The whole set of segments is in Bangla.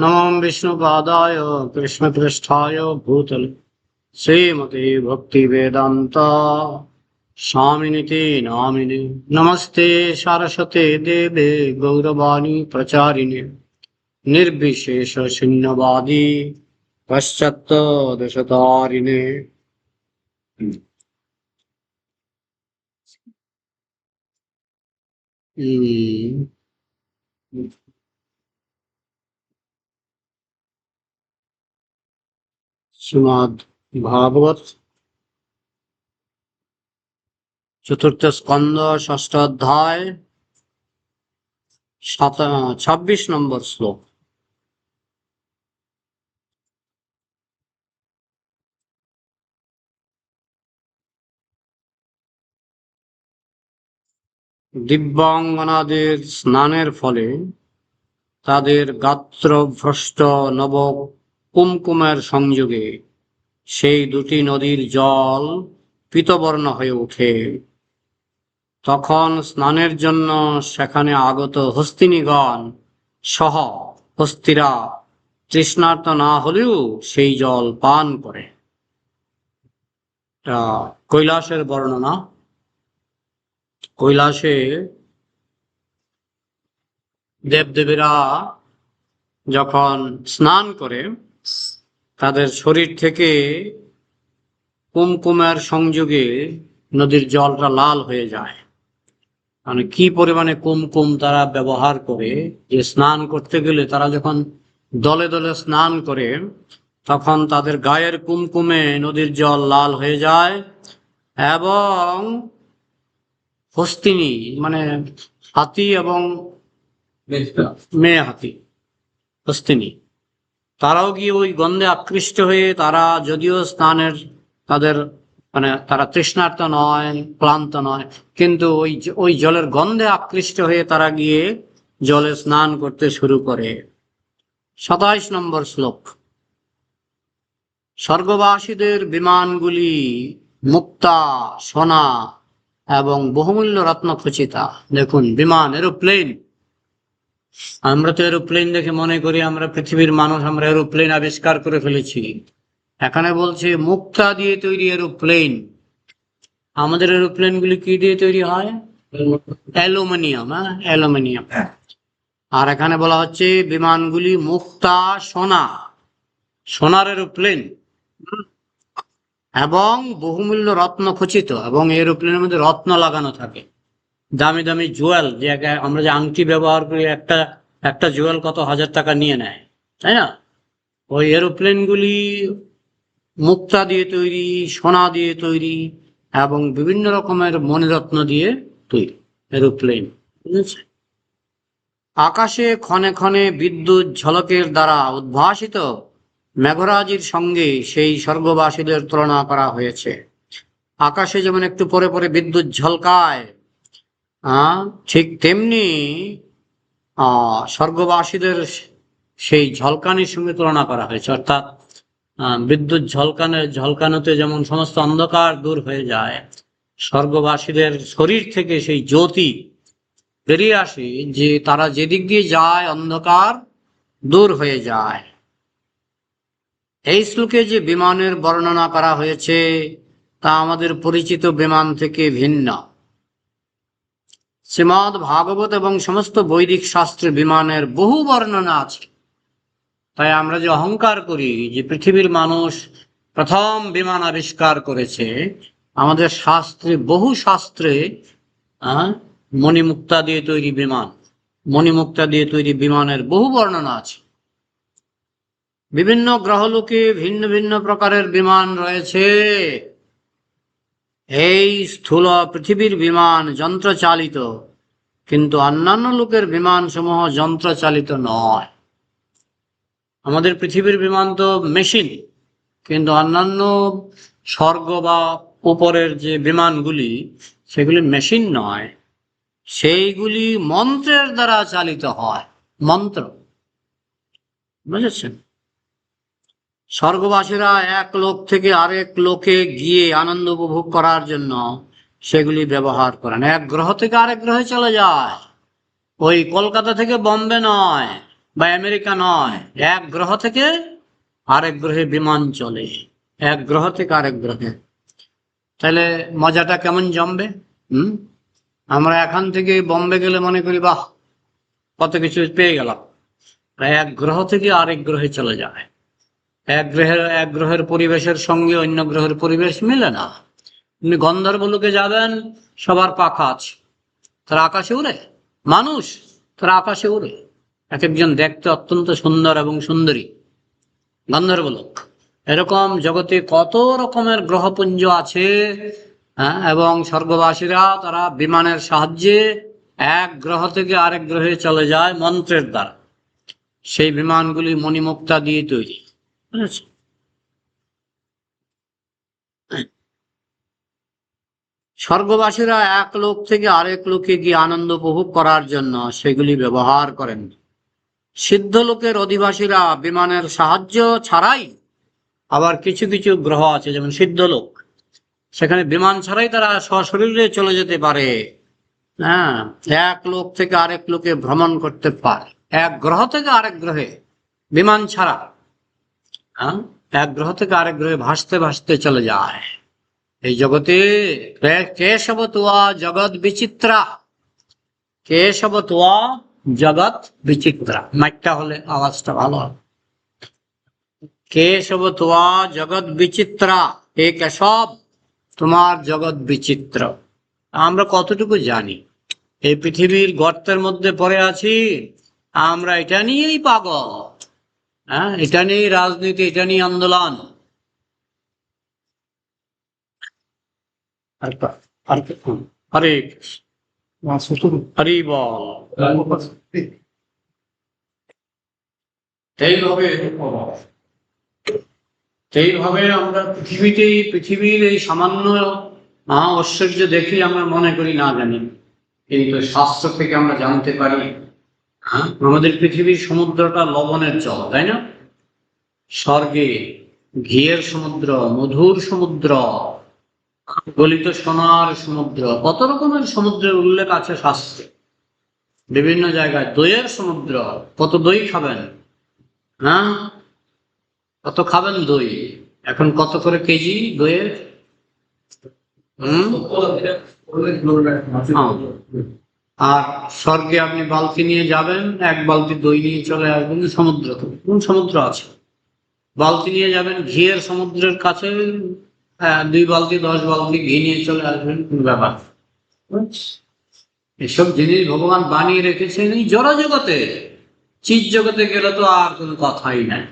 नमो विष्णुपादाय कृष्णपृष्ठाय भूतले। श्रीमते भक्तिवेदान्ता स्वामिनिते नामिने। नमस्ते सारस्वते देवे गौरवाणी प्रचारिणे। निर्विशेष शून्यवादी पश्चात्त শ্রীমদ ভাগবত চতুর্থ স্কন্দ ষষ্ঠ অধ্যায় ছাব্বিশ নম্বর শ্লোক। দিব্যাঙ্গনাদের স্নানের ফলে তাদের গাত্রভ্রষ্ট নব কুমকুমের সংযোগে সেই দুটি নদীর জল পীতবর্ণ হয়ে ওঠে। তখন স্নানের জন্য সেখানে আগত হস্তিনীগণ সহ হস্তিরা তৃষ্ণার্ত না হলেও সেই জল পান করে। কৈলাসের বর্ণনা। কৈলাসে দেবদেবীরা যখন স্নান করে তাদের শরীর থেকে কুমকুমের সংযোগে নদীর জলটা লাল হয়ে যায়। মানে কি পরিমাণে কুমকুম তারা ব্যবহার করে যে স্নান করতে গেলে তারা যখন দলে দলে স্নান করে তখন তাদের গায়ের কুমকুমে নদীর জল লাল হয়ে যায় এবং হস্তিনী মানে হাতি এবং মেয়ে হাতি হস্তিনী। তারাও গিয়ে ওই গন্ধে আকৃষ্ট হয়ে তারা যদিও স্নানের তাদের মানে তারা তৃষ্ণার্ত নয়, ক্লান্ত নয়, কিন্তু ওই ওই জলের গন্ধে আকৃষ্ট হয়ে তারা গিয়ে জলে স্নান করতে শুরু করে। সাতাইশ নম্বর শ্লোক। স্বর্গবাসীদের বিমানগুলি মুক্তা, সোনা এবং বহুমূল্য রত্ন খচিতা। দেখুন, বিমান, এরোপ্লেন। আমরা তো এরোপ্লেন দেখে মনে করি আমরা পৃথিবীর মানুষ আমরা এরোপ্লেন আবিষ্কার করে ফেলেছি। এখানে বলছে মুক্তা দিয়ে তৈরি এরোপ্লেন। আমাদের এরোপ্লেন গুলি কি দিয়ে তৈরি হয়? অ্যালুমিনিয়াম হ্যাঁ? অ্যালুমিনিয়াম। আর এখানে বলা হচ্ছে বিমানগুলি মুক্তা সোনা সোনার এরোপ্লেন। এবং বহুমূল্য রত্ন খচিত এবং এরোপ্লেনের মধ্যে রত্ন লাগানো থাকে। দামি দামি জুয়েল, যে আমরা যে আংটি ব্যবহার করি, একটা একটা জুয়েল কত হাজার টাকা নিয়ে নেয়, তাই না? ওই এরোপ্লেনগুলি মুক্তা দিয়ে তৈরি, সোনা দিয়ে তৈরি, এবং বিভিন্ন রকমের মণিরত্ন দিয়ে তৈরি এরোপ্লেন বুঝেছে আকাশে ক্ষণে ক্ষণে বিদ্যুৎ ঝলকের দ্বারা উদ্ভাসিত মেঘরাজির সঙ্গে সেই স্বর্গবাসীদের তুলনা করা হয়েছে। আকাশে যেমন একটু পরে পরে বিদ্যুৎ ঝলকায় ঠিক তেমনি স্বর্গবাসীদের সেই ঝলকানির সঙ্গে তুলনা করা হয়েছে। অর্থাৎ বিদ্যুৎ ঝলকানে ঝলকানোতে যেমন সমস্ত অন্ধকার দূর হয়ে যায়, স্বর্গবাসীদের শরীর থেকে সেই জ্যোতি বেরিয়ে আসে যে তারা যেদিক দিয়ে যায়, অন্ধকার দূর হয়ে যায়। এই শ্লোকে যে বিমানের বর্ণনা করা হয়েছে, তা আমাদের পরিচিত বিমান থেকে ভিন্ন। শ্রীমদ ভাগবত এবং সমস্ত বৈদিক শাস্ত্রে বিমানের বহু বর্ণনা আছে। তাই আমরা যে অহংকার করি, যে পৃথিবীর মানুষ প্রথম বিমান আবিষ্কার করেছে, আমাদের শাস্ত্রে বহু শাস্ত্রে মণিমুক্তা দিয়ে তৈরি বিমান, মণিমুক্তা দিয়ে তৈরি বিমানের বহু বর্ণনা আছে। বিভিন্ন গ্রহলোকে ভিন্ন ভিন্ন প্রকারের বিমান রয়েছে। এই স্থূল পৃথিবীর বিমান যন্ত্রচালিত, কিন্তু অন্যান্য লোকের বিমান সমূহ যন্ত্রচালিত নয়। আমাদের পৃথিবীর বিমান তো মেশিন, কিন্তু অন্যান্য স্বর্গ বা উপরের যে বিমানগুলি, সেগুলি মেশিন নয়। সেইগুলি মন্ত্রের দ্বারা চালিত হয়, মন্ত্র। বুঝেছেন? স্বর্গবাসীরা এক লোক থেকে আরেক লোকে গিয়ে আনন্দ উপভোগ করার জন্য সেগুলি ব্যবহার করেন। এক গ্রহ থেকে আরেক গ্রহে চলে যায়। ওই কলকাতা থেকে বম্বে নয় বা আমেরিকা নয়, এক গ্রহ থেকে আরেক গ্রহে বিমান চলে। এক গ্রহ থেকে আরেক গ্রহে। তাহলে মজাটা কেমন জমবে? হুম? আমরা এখান থেকে বম্বে গেলে মনে করি, বাহ, কত কিছু পেয়ে গেলাম। এক গ্রহ থেকে আরেক গ্রহে চলে যায়। এক গ্রহের এক গ্রহের পরিবেশের সঙ্গে অন্য গ্রহের পরিবেশ মিলে না। আপনি গন্ধর্বলোকে যাবেন সবার পাখা আছে তারা আকাশে উড়ে। মানুষ তারা আকাশে উড়ে। এক একজন দেখতে অত্যন্ত সুন্দর এবং সুন্দরী গন্ধর্বলোক। এরকম জগতে কত রকমের গ্রহপুঞ্জ আছে হ্যাঁ, এবং স্বর্গবাসীরা তারা বিমানের সাহায্যে এক গ্রহ থেকে আরেক গ্রহে চলে যায় মন্ত্রের দ্বারা। সেই বিমানগুলি মণিমুক্তা দিয়ে তৈরি। স্বর্গবাসীরা এক লোক থেকে আরেক লোকে গিয়ে আনন্দ উপভোগ করার জন্য সেগুলি ব্যবহার করেন। সিদ্ধ লোকের অধিবাসীরা বিমানের সাহায্য ছাড়াই আবার কিছু কিছু গ্রহ আছে, যেমন সিদ্ধ লোক। সেখানে বিমান ছাড়াই তারা সশরীরে চলে যেতে পারে। হ্যাঁ এক লোক থেকে আরেক লোকে ভ্রমণ করতে পারে। এক গ্রহ থেকে আরেক গ্রহে বিমান ছাড়া। এক গ্রহ থেকে আরেক গ্রহে ভাসতে ভাসতে চলে যায়। এই জগতে কেশব তোয়া জগৎ বিচিত্রা। কেশব তোয়া জগৎ বিচিত্রা। মাইকটা হলে আওয়াজটা ভালো কেশব তোয়া জগৎ বিচিত্রা। এ কেশব, তোমার জগৎ বিচিত্র। আমরা কতটুকু জানি? এই পৃথিবীর গর্তের মধ্যে পড়ে আছি। আমরা এটা নিয়েই পাগল। হ্যাঁ এটা নিয়েই রাজনীতি এটা নিয়ে আন্দোলন। হরে হরি বল। এইভাবে এইভাবে আমরা পৃথিবীতে পৃথিবীর এই সামান্য মহা ঐশ্বর্য দেখি আমরা মনে করি না জানি। কিন্তু শাস্ত্র থেকে আমরা জানতে পারি আমাদের পৃথিবীর সমুদ্রটা লবণের জল তাই না? স্বর্গে ঘিয়ের সমুদ্র মধুর সমুদ্র গলিত সোনার সমুদ্র কত রকমের সমুদ্রের উল্লেখ আছে শাস্ত্রে? বিভিন্ন জায়গায় দইয়ের সমুদ্র কত দই খাবেন? হ্যাঁ? কত খাবেন দই? এখন কত করে কেজি দইয়ের? হুম? আর স্বর্গে আপনি বালতি নিয়ে যাবেন এক বালতি দই নিয়ে চলে আসবেন সমুদ্র। কোন সমুদ্র আছে? বালতি নিয়ে যাবেন ঘিয়ের সমুদ্রের কাছে আহ, দুই বালতি দশ বালতি ঘি নিয়ে চলে আসবেন কোন ব্যাপার এসব জিনিস ভগবান বানিয়ে রেখেছেন এই জড় জগতে চিৎ জগতে গেলে তো আর কোনো কথাই নাই।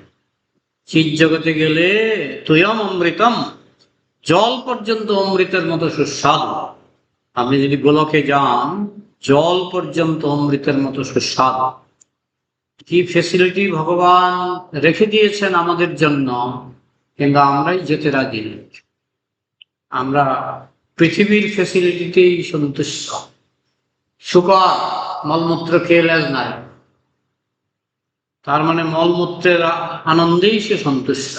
চিৎ জগতে গেলে তুয়ম অমৃতম জল পর্যন্ত অমৃতের মতো সুস্বাদু। আপনি যদি গোলকে যান জল পর্যন্ত অমৃতের মতো সুস্বাদ। কি ফেসিলিটি ভগবান রেখে দিয়েছেন আমাদের জন্য, কিন্তু আমরাই যেতে রাজি। আমরা পৃথিবীর ফেসিলিটিতেই সন্তুষ্ট। শুকর মলমূত্র খেয়ে লেজ নাই। তার মানে মলমূত্রের আনন্দেই সে সন্তুষ্ট।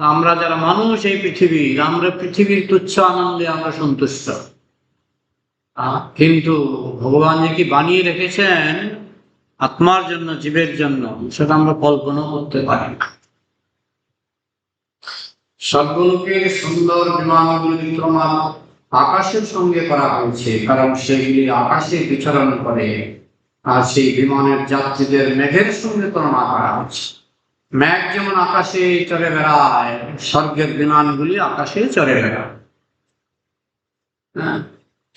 আমরা যারা মানুষ এই পৃথিবীর আমরা পৃথিবীর তুচ্ছ আনন্দে আমরা সন্তুষ্ট। কিন্তু ভগবান যে কি বানিয়ে রেখেছেন আত্মার জন্য, জীবের জন্য? সেটা আমরা কল্পনা করতে পারি না। সর্বলোকের সুন্দর বিমানগুলি তোমার আকাশের সঙ্গে করা হয়েছে, কারণ সেগুলি আকাশে বিচরণ করে আর সেই বিমানের যাত্রীদের মেঘের সঙ্গে তুলনা করা হচ্ছে মেঘ যেমন আকাশে চড়ে বেড়ায়, স্বর্গের বিমানগুলি আকাশে চড়ে বেড়ায়। হ্যাঁ?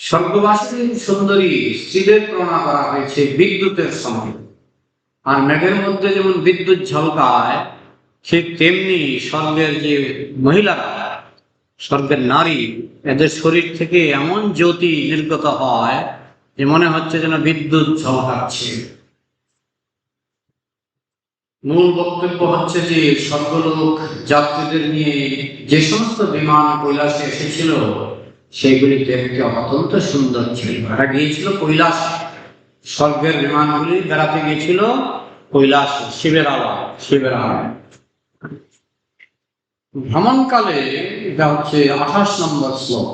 স্বর্গবাসী সুন্দরী স্ত্রীদের তুলনা করা হয়েছে বিদ্যুতের সময়। আর মেঘের মধ্যে যেমন বিদ্যুৎ ঝলকায়, ঠিক তেমনি স্বর্গের যে মহিলারা, স্বর্গের নারী, এদের শরীর থেকে এমন জ্যোতি নির্গত হয় যে মনে হচ্ছে যেন বিদ্যুৎ ঝলকাচ্ছে। মূল বক্তব্য হচ্ছে যে স্বর্গলোক যাত্রীদের নিয়ে যে সমস্ত বিমান কৈলাসে এসেছিল সেগুলি দেখতে অত্যন্ত সুন্দর ছিল। এরা গিয়েছিল কৈলাস স্বর্গের বিমানগুলি, বেড়াতে গিয়েছিল কৈলাস শিবের আলায় শিবের আলায় ভ্রমণকালে, এটা হচ্ছে আঠাশ নম্বর শ্লোক,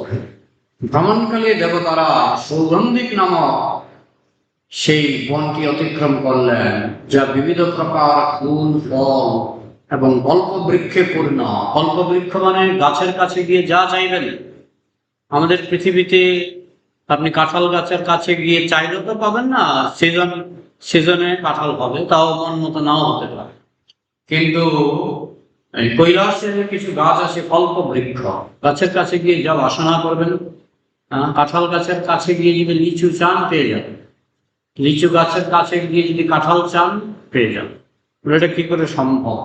ভ্রমণকালে দেবতারা সৌগন্ধিক নামক সেই বনটি অতিক্রম করলেন, যা বিবিধ প্রকার ফুল, ফল এবং অল্প বৃক্ষে পূর্ণ। অল্প বৃক্ষ মানে গাছের কাছে গিয়ে যা চাইবেন। আমাদের পৃথিবীতে আপনি কাঁঠাল গাছের কাছে গিয়ে চাইলেও তো পাবেন না সিজন সিজনে কাঁঠাল হবে, তাও মন মতো নাও হতে পারে। কিন্তু কৈলাসের কিছু গাছ আছে অল্প বৃক্ষ গাছের কাছে গিয়ে যা বাসনা করবেন কাঁঠাল গাছের কাছে গিয়ে যদি লিচু চান, পেয়ে যাবেন। লিচু গাছের কাছে গিয়ে যদি কাঁঠাল চান, পেয়ে যাবেন। এটা কি করে সম্ভব?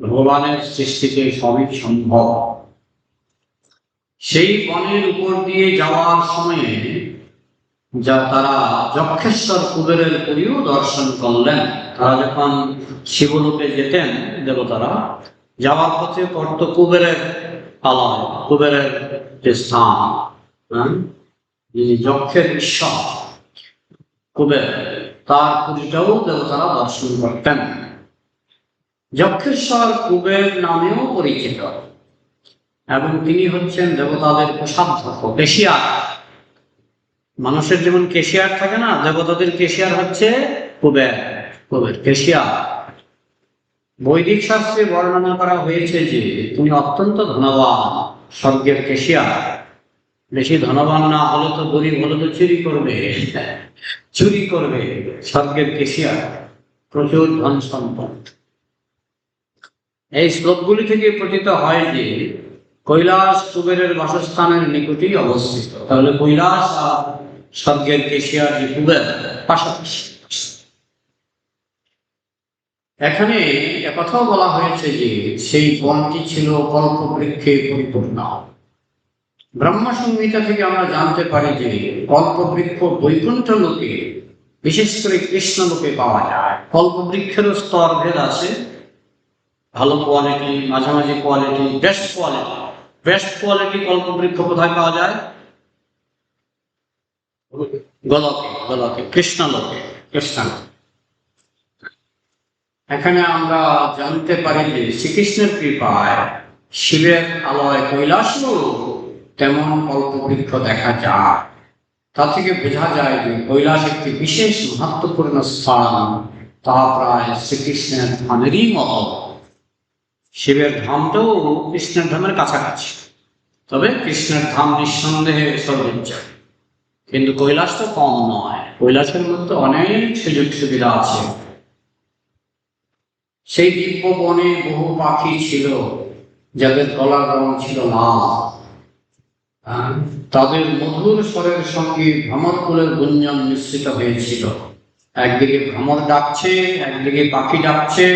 ভগবানের সৃষ্টিতে সবই সম্ভব। সেই বনের উপর দিয়ে যাওয়ার সময়ে যা তারা যক্ষেশ্বর কুবেরের পুরীও দর্শন করলেন, তারা যখন শিবলোকে যেতেন দেবতারা, যাওয়ার পথে পড়তো কুবেরের আলয় কুবেরের যে স্থান হ্যাঁ? যিনি যক্ষের ঈশ্বর, কুবের, তার পুরীটাও দেবতারা দর্শন করতেন যক্ষেশ্বর কুবের নামেও পরিচিত এবং তিনি হচ্ছেন দেবতাদের কোষাধ্যক্ষ কেশিয়ার। মানুষের যেমন কেশিয়ার থাকে না, দেবতাদের কেশিয়ার হচ্ছে কুবের কুবের কেশিয়ার। বৈদিক শাস্ত্রে বর্ণনা করা হয়েছে যে তুমি অত্যন্ত ধনবান, স্বর্গের কেশিয়ার। বেশি ধনবান না হলে তো গরিব হলে তো চুরি করবে। চুরি করবে স্বর্গের কেশিয়ার, প্রচুর ধন সম্পদ। এই শ্লোকগুলি থেকে প্রতীত হয় যে কৈলাস কুবেরের বাসস্থানের নিকটেই অবস্থিত। তাহলে কৈলাস আর স্বর্গের কেশিয়ার যে কুবের পাশাপাশি। এখানে একথাও বলা হয়েছে যে সেই বনটি ছিল কল্প বৃক্ষে পরিপূর্ণ। ব্রহ্মা সংহিতা থেকে আমরা জানতে পারি যে কল্প বৃক্ষ বৈকুণ্ঠ লোকে, বিশেষ করে কৃষ্ণ লোকে পাওয়া যায়। কল্প বৃক্ষেরও স্তর ভেদ আছে। ভালো কোয়ালিটি মাঝামাঝি quality best quality best quality কল্প কোথায় পাওয়া যায়। গলকে গলকে কৃষ্ণলোকে কৃষ্ণলোকে এখানে আমরা জানতে পারি যে শ্রীকৃষ্ণের কৃপায় শিবের আলয় কৈলাসও তেমন কল্পবৃক্ষ দেখা যায়। তা থেকে বোঝা যায় যে কৈলাস একটি বিশেষ মহত্বপূর্ণ স্থান। তা প্রায় শ্রীকৃষ্ণের ধামেরই মতো। শিবের ধামটাও কৃষ্ণের ধামের কাছাকাছি। তবে কৃষ্ণের ধাম নিঃসন্দেহে সর্বোচ্চ কিন্তু কৈলাস তো কম নয়। কৈলাসের মধ্যে অনেক সুযোগ সুবিধা আছে সেই দিব্য বনে বহু পাখি ছিল, যাদের গলার রং ছিল লাল তাদের মধুর স্বরের সঙ্গে ভ্রমর কুলের গুঞ্জন মিশ্রিত হয়েছিল। একদিকে ভ্রমর ডাকছে, একদিকে পাখি ডাকছে।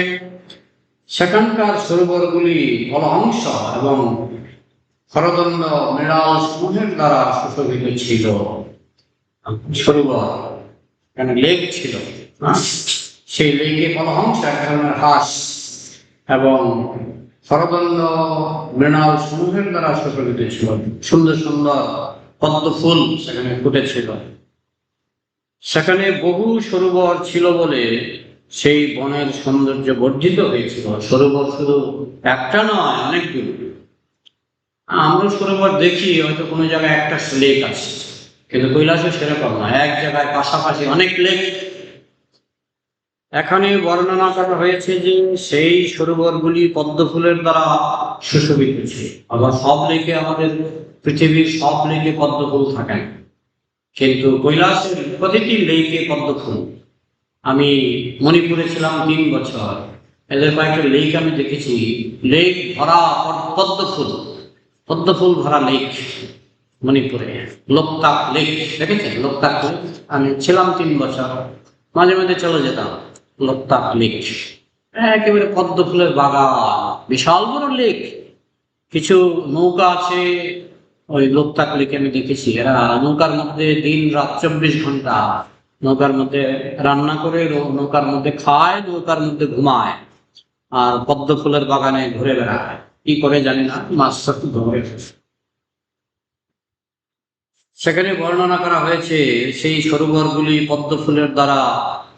সেখানকার সরোবরগুলি ফলহংস এবং হরদণ্ড মৃণাল সমূহের দ্বারা সুশোভিত ছিল। সরোবর এখানে লেক ছিল? সেই লেকে এক ধরনের হাঁস এবং হরদণ্ড মৃণাল সমূহের দ্বারা সুশোভিত ছিল। সুন্দর সুন্দর পদ্ম ফুল সেখানে ফুটেছিল। সেখানে বহু সরোবর ছিল বলে সেই বনের সৌন্দর্য বর্জিত হয়েছিল। সরোবর শুধু একটা নয় অনেকগুলো আমরা সরোবর দেখি, হয়তো কোনো জায়গায় একটা লেক আছে। কিন্তু কৈলাসে সেরকম নয় এক জায়গায় পাশাপাশি অনেক লেক এখানে বর্ণনা করা হয়েছে যে সেই সরোবরগুলি পদ্ম ফুলের দ্বারা সুশোভিত ছিল। আবার সব লেকে আমাদের পৃথিবীর সব লেকে পদ্ম ফুল থাকে। কিন্তু কৈলাসের প্রতিটি লেকে পদ্ম ফুল। আমি মণিপুরে ছিলাম তিন বছর। এদের কয়েকটা লেক আমি দেখেছি। লেক ভরা পদ্ম ফুল পদ্ম ফুল ভরা লেক মণিপুরে। লোকতাক লেক দেখেছেন? লোকতাক লেক আমি ছিলাম তিন বছর। মাঝে মাঝে চলে যেতাম। লোকতাক লেক একেবারে পদ্ম ফুলের বাগান। বিশাল বড় লেক কিছু নৌকা আছে। ওই লোকতাক লেকে আমি দেখেছি। এরা নৌকার মধ্যে দিন রাত চব্বিশ ঘণ্টা নৌকার মধ্যে রান্না করে, নৌকার মধ্যে খায়, নৌকার মধ্যে ঘুমায় আর পদ্ম ফুলের বাগানে ঘুরে বেড়ায়। কি করে জানি না, মাছ ধরে সেখানে বর্ণনা করা হয়েছে, সেই সরোবরগুলি পদ্ম ফুলের দ্বারা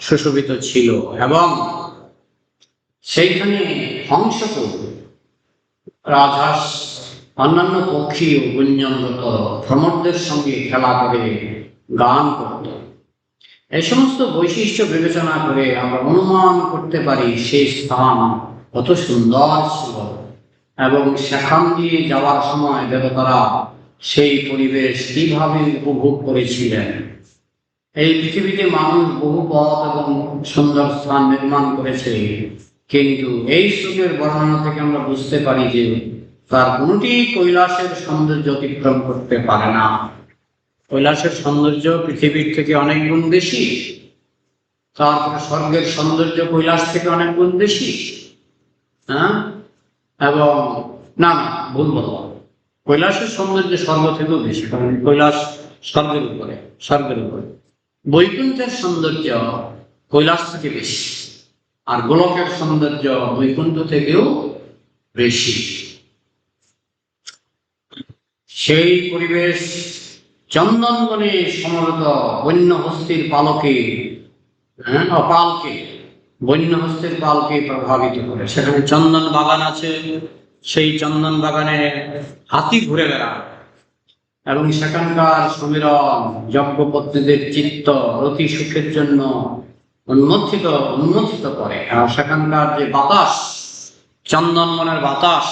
সুশোভিত ছিল এবং সেইখানে হংসক, রাজহাঁস, অন্যান্য পক্ষী ও গুঞ্জনরত ভ্রমণদের সঙ্গে খেলা করে গান করত। এই সমস্ত বৈশিষ্ট্য বিবেচনা করে আমরা অনুমান করতে পারি সেই স্থান কত সুন্দর ছিল। এবং সেখান দিয়ে যাওয়ার সময় দেবতারা সেই পরিবেশ কীভাবে উপভোগ করেছিলেন। এই পৃথিবীতে মানুষ বহু পথ এবং সুন্দর স্থান নির্মাণ করেছে। কিন্তু এই শ্লোকের বর্ণনা থেকে আমরা বুঝতে পারি যে তার কোনটি কৈলাসের সৌন্দর্য অতিক্রম করতে পারে না। কৈলাসের সৌন্দর্য পৃথিবীর থেকে অনেক গুণ বেশি, তারপরে স্বর্গের সৌন্দর্য কৈলাস থেকে অনেক গুণ বেশি হ্যাঁ? এবং, না না, ভুল বলব কৈলাসের সৌন্দর্য স্বর্গ থেকেও বেশি, কারণ কৈলাস স্বর্গের উপরে স্বর্গের উপরে। বৈকুণ্ঠের সৌন্দর্য কৈলাস থেকে বেশি, আর গোলকের সৌন্দর্য বৈকুণ্ঠ থেকেও বেশি। সেই পরিবেশ চন্দনবনে সমবেত বন্য হস্তির পালকে হ্যাঁ পালকে বন্য হস্তির পালকে প্রভাবিত করে। সেখানে চন্দন বাগান আছে, সেই চন্দন বাগানে হাতি ঘুরে বেড়ায়। এবং সেখানকার সমীরণ যজ্ঞপত্নীদের চিত্ত অতি সুখের জন্য উন্মোচিত উন্মোচিত করে। আর সেখানকার যে বাতাস, চন্দনবনের বাতাস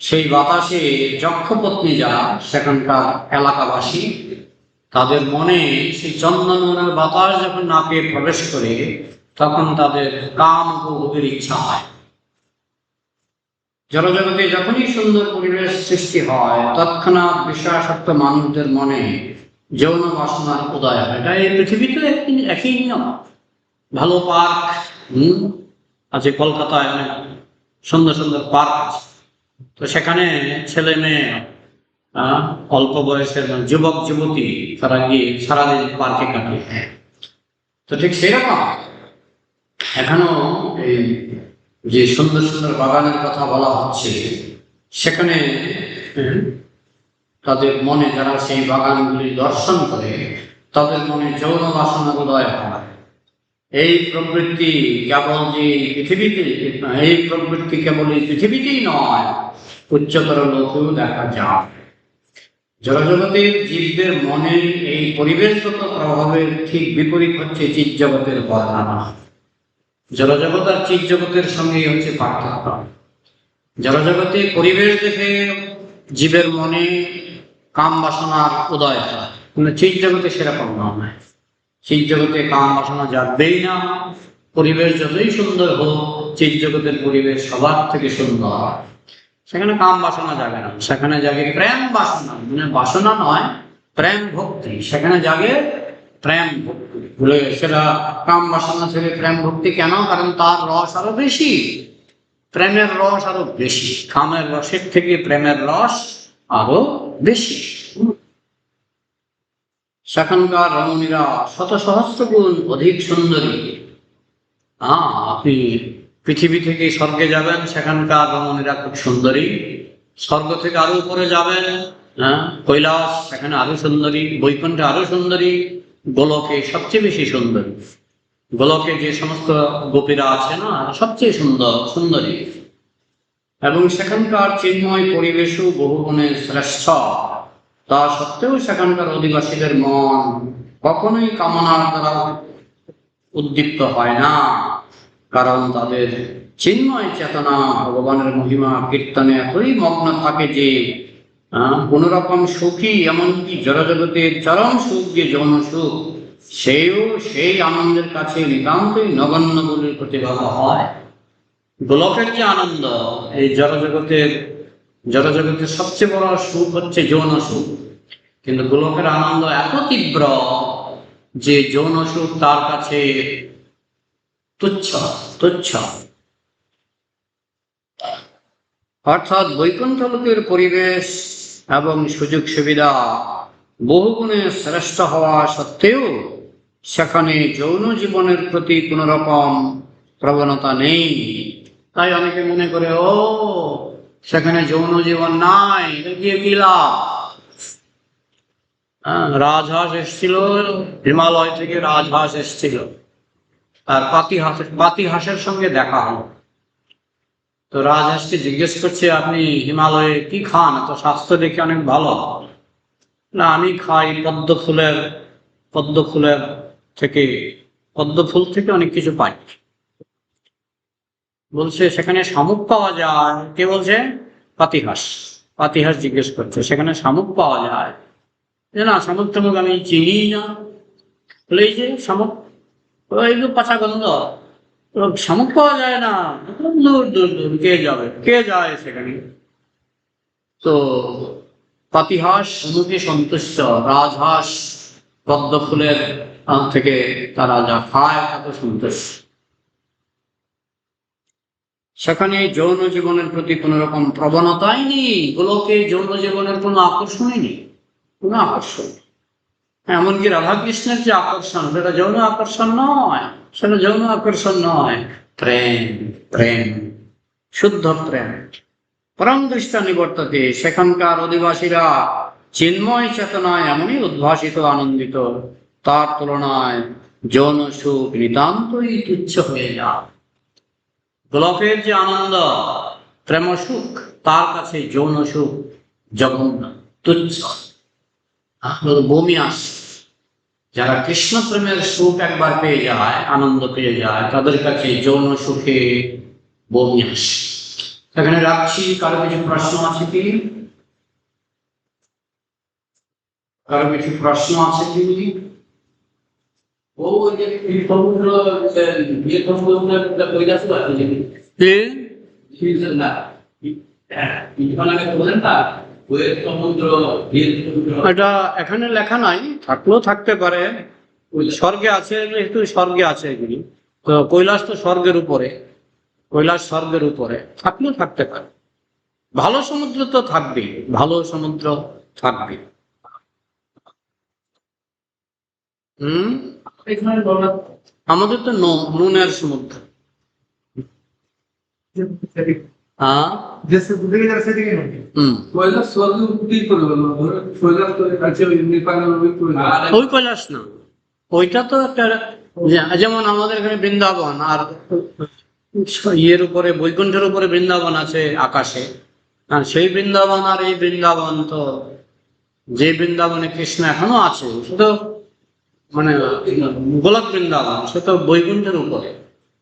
সেই বাতাসে যক্ষপত্নী যারা, সেখানকার এলাকাবাসী, তাদের মনে সেই চন্দনবনের বাতাস যখন নাকে প্রবেশ করে, তখন তাদের কাম উপভোগের ইচ্ছা হয়। জড়জগতে যখনই সুন্দর পরিবেশ সৃষ্টি হয়, তৎক্ষণাৎ বিশ্বাসক্ত মানুষদের মনে যৌন বাসনার উদয় হয়। এটা এই পৃথিবীতে একই একই নিয়ম। ভালো পার্ক আছে কলকাতায় অনেক সুন্দর সুন্দর পার্ক আছে। তো সেখানে ছেলে মেয়ে অল্প বয়সের যুবক, যুবতী, তারা গিয়ে সারাদিন পার্কে কাটিয়ে তো ঠিক সেরকম এখনও এই যে সুন্দর সুন্দর বাগানের কথা বলা হচ্ছে, সেখানে তাদের মনে যারা সেই বাগানগুলি দর্শন করে, তাদের মনে যৌন বাসনা উদয় হয়। এই প্রবৃত্তি কেবল যে পৃথিবীতে, এই প্রবৃত্তি কেবল এই পৃথিবীতেই নয় উচ্চতর লোকেও দেখা যায় জড়জগতের জীবদের মনে এই পরিবেশগত প্রভাবের ঠিক বিপরীত হচ্ছে চিৎ জগতের বর্ণনা জড়জগৎ আর চিৎ জগতের সঙ্গেই হচ্ছে পার্থক্য। জড়জগতে পরিবেশ দেখে জীবের মনে কাম বাসনার উদয় হয়। কিন্তু চিৎ জগতে সেরকম নয়। চিৎ জগতে কাম বাসনা জাগবেই না। পরিবেশ যতই সুন্দর হোক চিৎ জগতের পরিবেশ সবার থেকে সুন্দর। সেখানে কাম বাসনা যাবে না। সেখানে জাগে প্রেম বাসনা? মানে বাসনা নয়, প্রেম ভক্তি। সেখানে জাগে প্রেম ভক্তি। বলে সেটা কাম বাসনা থেকে প্রেম ভক্তি কেন? কারণ তার রস আরও বেশি। প্রেমের রস আরও বেশি। কামের রসের থেকে প্রেমের রস আরও বেশি। সেখানকার রমণীরা শত সহস্র গুণ অধিক সুন্দরী। আপনি পৃথিবী থেকে স্বর্গে যাবেন, সেখানকার রমণীরা খুব সুন্দরী। স্বর্গ থেকে আরও উপরে যাবেন হ্যাঁ? কৈলাস, সেখানে আরও সুন্দরী। বৈকুণ্ঠে আরও সুন্দরী। গোলকে সবচেয়ে বেশি সুন্দরী। গোলকে যে সমস্ত গোপীরা আছে না সবচেয়ে সুন্দর, সুন্দরী। এবং সেখানকার চিন্ময় পরিবেশও বহুগুণে শ্রেষ্ঠ। তা সত্ত্বেও সেখানকার অধিবাসীদের মন কখনোই কামনার দ্বারা উদ্দীপ্ত হয় না। কারণ তাদের চিন্ময় চেতনা ভগবানের মহিমা, কীর্তনে এতই মগ্ন থাকে যে কোন রকম সুখী এমনকি জড়জগতের চরম সুখ যে যৌন সুখ, সেও সেই আনন্দের কাছে নিতান্তই নগণ্য বলে প্রতিভাব হয়। গোলকের যে আনন্দ, এই জড়জগতের জড়জগতের সবচেয়ে বড় সুখ হচ্ছে যৌন সুখ। কিন্তু গোলকের আনন্দ এত তীব্র যে যৌন সুখ তার কাছে তুচ্ছ তুচ্ছ। অর্থাৎ বৈকুণ্ঠ লোকের পরিবেশ এবং সুযোগ সুবিধা বহুগুণে শ্রেষ্ঠ হওয়া সত্ত্বেও সেখানে যৌন জীবনের প্রতি কোনো রকম প্রবণতা নেই। তাই অনেকে মনে করে ও সেখানে যৌন জীবন নাই গিয়ে কি লাভ? হ্যাঁ, রাজহাঁস এসছিল হিমালয় থেকে রাজহাঁস এসছিল। পাতি হাঁসের পাতি হাঁসের সঙ্গে দেখা হলো। তো রাজহাঁসকে জিজ্ঞেস করছে, আপনি হিমালয়ে কি খান? তো স্বাস্থ্য দেখে অনেক ভালো। না, আমি খাই পদ্ম ফুলের পদ্ম ফুলের থেকে, পদ্ম ফুল থেকে অনেক কিছু পাই। বলছে, সেখানে শামুক পাওয়া যায়। কে বলছে? পাতিহাস পাতিহাস জিজ্ঞেস করছে, সেখানে শামুক পাওয়া যায়? যে না, শামুক টামুক আমি চিনি না। বলে, এই যে শামুক ওই যে পাচা গন্ধ। শামুক পাওয়া যায় না। দূর দূর দূর। কে যাবে? কে যায় সেখানে? তো পাতিহাস মুখে সন্তুষ্ট। রাজহাঁস পদ্ম ফুলের থেকে তারা যা খায় তাতে সন্তুষ্ট সেখানে যৌন জীবনের প্রতি কোন রকম প্রবণতাই নেই। গোলকে যৌন জীবনের কোনো আকর্ষণই নেই। কোনো আকর্ষণ এমনকি রাধাকৃষ্ণের যে আকর্ষণ, সেটা যৌন আকর্ষণ নয়, সেটা যৌন আকর্ষণ নয়। প্রেম প্রেম, শুদ্ধ প্রেম। পরম দৃষ্টা নিবর্ততে সেখানকার অধিবাসীরা চিন্ময় চেতনায় এমনই উদ্ভাসিত, আনন্দিত। তার তুলনায় যৌন সুখ নিতান্তই তুচ্ছ হয়ে যায়। গোলকের যে আনন্দ, প্রেম সুখ, তার কাছে যৌন সুখ জঘন্য, তুচ্ছ। বমি আসে যারা কৃষ্ণ প্রেমের সুখ একবার পেয়ে যায় আনন্দ পেয়ে যায় তাদের কাছে যৌন সুখে বমি আসে। এখানে রাখছি কারও কিছু প্রশ্ন আছে কি? কারও কিছু প্রশ্ন আছে কি? ও যে সমুদ্র যে বিয়ে সমুদ্র কৈলাস আছে যে না? আগে বলেন না? এটা এখানে লেখা নাই, থাকলেও থাকতে পারে। স্বর্গে আছে যেহেতু স্বর্গে আছে এগুলি। তো কৈলাস তো স্বর্গের উপরে, কৈলাস স্বর্গের উপরে, থাকলেও থাকতে পারে। ভালো সমুদ্র তো থাকবেই ভালো সমুদ্র থাকবে। হুম? আমাদের তো নুনের সমুদ্র। হ্যাঁ? ওই না। ওইটা তো যেমন আমাদের এখানে বৃন্দাবন আর ইয়ের উপরে বৈকুণ্ঠের উপরে বৃন্দাবন আছে আকাশে। আর সেই বৃন্দাবন আর এই বৃন্দাবন তো যে বৃন্দাবনে কৃষ্ণ এখনও আছে সে তো মানে গোলাপ বৃন্দাবন সে তো বৈকুণ্ঠের উপরে।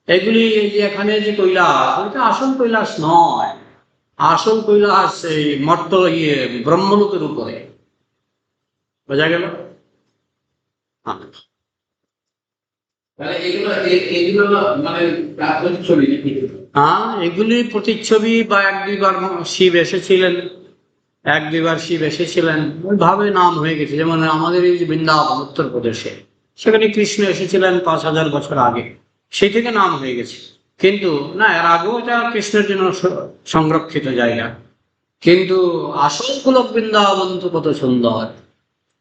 এগুলি এই যে এখানে যে কৈলাস ওইটা আসল কৈলাস নয়। আসল কৈলাস এই মর্ত ইয়ে ব্রহ্মলোকের উপরে। বোঝা গেল? হ্যাঁ। এগুলো মানে হ্যাঁ এগুলি প্রতিচ্ছবি বা এক দুইবার শিব এসেছিলেন। এক দুইবার শিব এসেছিলেন। ওইভাবে নাম হয়ে গেছে। যেমন আমাদের এই যে বৃন্দাবন উত্তরপ্রদেশে সেখানে কৃষ্ণ এসেছিলেন পাঁচ হাজার বছর আগে। সেই থেকে নাম হয়ে গেছে। কিন্তু না এর আগেও এটা কৃষ্ণের জন্য সংরক্ষিত জায়গা। কিন্তু আসল গোলক বৃন্দাবন তো কত সুন্দর।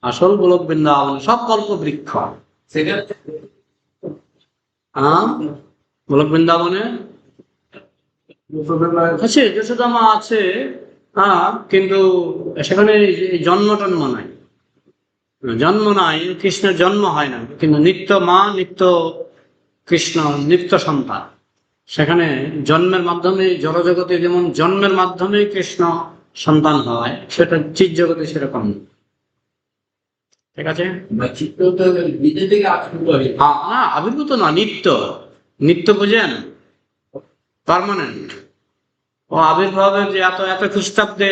আসল গোলক বৃন্দাবন সব কল্প বৃক্ষ। গোলক বৃন্দাবনে? আছে যশোদামা আছে হ্যাঁ কিন্তু সেখানে জন্ম টন্ম নাই। জন্ম নাই কৃষ্ণের জন্ম হয় না কিন্তু নিত্য মা নিত্য কৃষ্ণ নিত্য সন্তান। সেখানে জন্মের মাধ্যমে জড়জগতে যেমন জন্মের মাধ্যমে কৃষ্ণ সন্তান হয় সেটা চিৎ জগতে সেরকম ঠিক আছে? হ্যাঁ। না আবির্ভূত না নিত্য। নিত্য বুঝেন? পার্মানেন্ট ও আবির্ভাবের যে এত এত খ্রিস্টাব্দে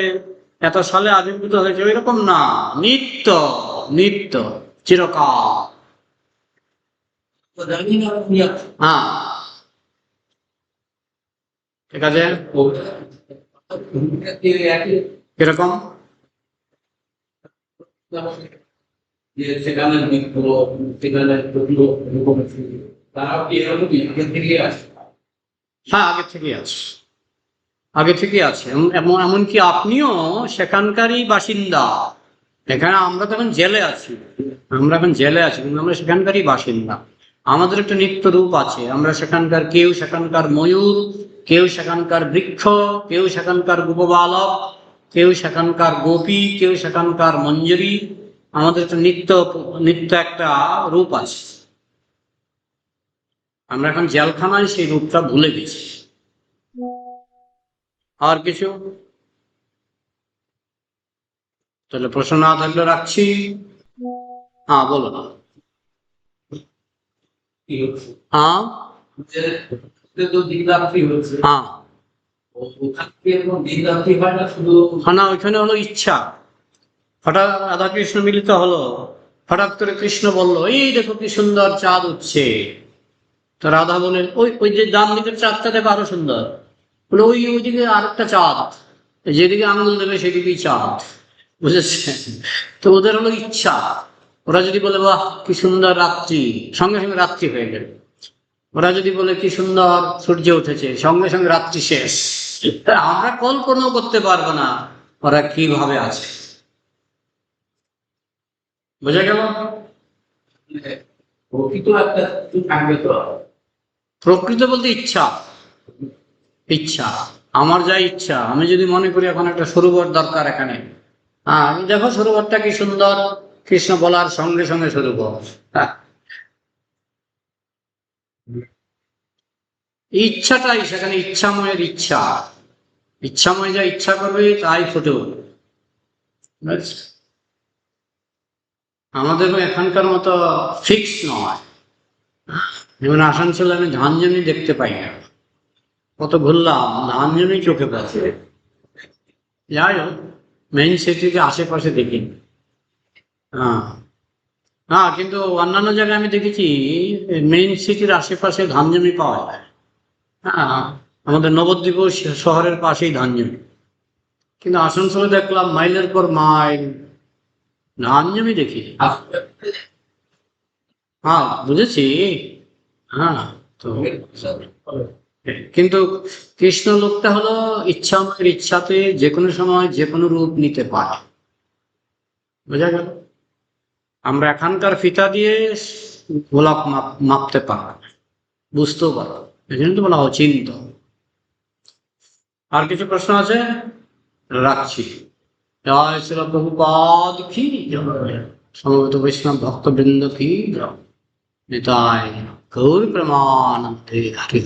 এত সালে আবির্ভূত হয়েছে ওই রকম না। নিত্য নিত্য চিরকাল তো জানি না আপনি আছেন। হ্যাঁ ঠিক আছে কীরকম আগে থেকে আছে আগে থেকে আছে এমন- এমন এমনকি আপনিও সেখানকারই বাসিন্দা এখানে আমরা তো এখন জেলে আছি আমরা এখন জেলে আছি কিন্তু আমরা সেখানকারই বাসিন্দা আমাদের একটা নিত্য রূপ আছে। আমরা সেখানকার কেউ, সেখানকার ময়ূর, কেউ সেখানকার বৃক্ষ, কেউ সেখানকার গোপবালক কেউ সেখানকার গোপী, কেউ সেখানকার মঞ্জুরি, আমাদের একটা নিত্য নিত্য একটা রূপ আছে। আমরা এখন জেলখানায় সেই রূপটা ভুলে গেছি। আর কিছু? তাহলে প্রশ্ন না থাকলে রাখছি। হ্যাঁ বলো না কি হচ্ছে হ্যাঁ যে যে তো দিন রাত্রি হচ্ছে হ্যাঁ ও- ওখান থেকে কোনো দিন রাত্রি হয়? না হ্যাঁ, না ওইখানে হলো ইচ্ছা। হঠাৎ রাধা কৃষ্ণ মিলিত হলো। হঠাৎ করে কৃষ্ণ বলল এই দেখো কি সুন্দর চাঁদ উঠছে। তো রাধা বলে ওই ওই যে ডান দিকের চাঁদটা দেখো আরও সুন্দর। বলে ওই ওইদিকে আরেকটা চাঁদ। যেদিকে আঙুল দেবে সেদিকেই চাঁদ। বুঝেছে তো ওদের হলো ইচ্ছা। ওরা যদি বলে বাহ কি সুন্দর রাত্রি। সঙ্গে সঙ্গে রাত্রি হয়ে গেল। ওরা যদি বলে কি সুন্দর সূর্য উঠেছে। সঙ্গে সঙ্গে রাত্রি শেষ। তা আমরা কল্পনাও করতে পারব না ওরা কীভাবে আছে। বোঝা গেল? প্রকৃত বলতে ইচ্ছা। ইচ্ছা। আমার যা ইচ্ছা। আমি যদি মনে করি এখন একটা সরোবর দরকার এখানে। হ্যাঁ আমি দেখো সরোবরটা কি সুন্দর। কৃষ্ণ বলার সঙ্গে সঙ্গে সরোবর হ্যাঁ। ইচ্ছাটাই সেখানে ইচ্ছাময়ের ইচ্ছা। ইচ্ছাময় যা ইচ্ছা করবে, তাই ফুটে আমাদের এখানকার মতো ফিক্স নয়। যেমন আসানসোলে আমি ধান জমি দেখতে পাই না। কত ঘুরলাম ধান জমি চোখে পড়ছে যাই হোক মেইন সিটিকে আশেপাশে দেখি। হ্যাঁ। হ্যাঁ কিন্তু অন্যান্য জায়গায় আমি দেখেছি মেইন সিটির আশেপাশে ধান জমি পাওয়া যায়। হ্যাঁ আমাদের নবদ্বীপ শহরের পাশেই ধান জমি কিন্তু আসানসোলে দেখলাম মাইলের পর মাইল। ধান জমি দেখি হ্যাঁ বুঝেছি। হ্যাঁ তো কিন্তু কৃষ্ণ লোকটা হলো ইচ্ছা ইচ্ছাতে যে কোনো সময় যে কোনো রূপ নিতে পারে। বোঝা গেল? আমরা এখানকার ফিতা দিয়ে গোলাপ মাপ, মাপতে পারব। বুঝতেও পারব। এই জন্য বলা অচিন্ত আর কিছু প্রশ্ন আছে? রাখছি। জয় শ্রী প্রভুপাদ কি সমবেত বৈষ্ণব ভক্তবৃন্দ কি নিতাই গৌর প্রমাণ হরি হরি।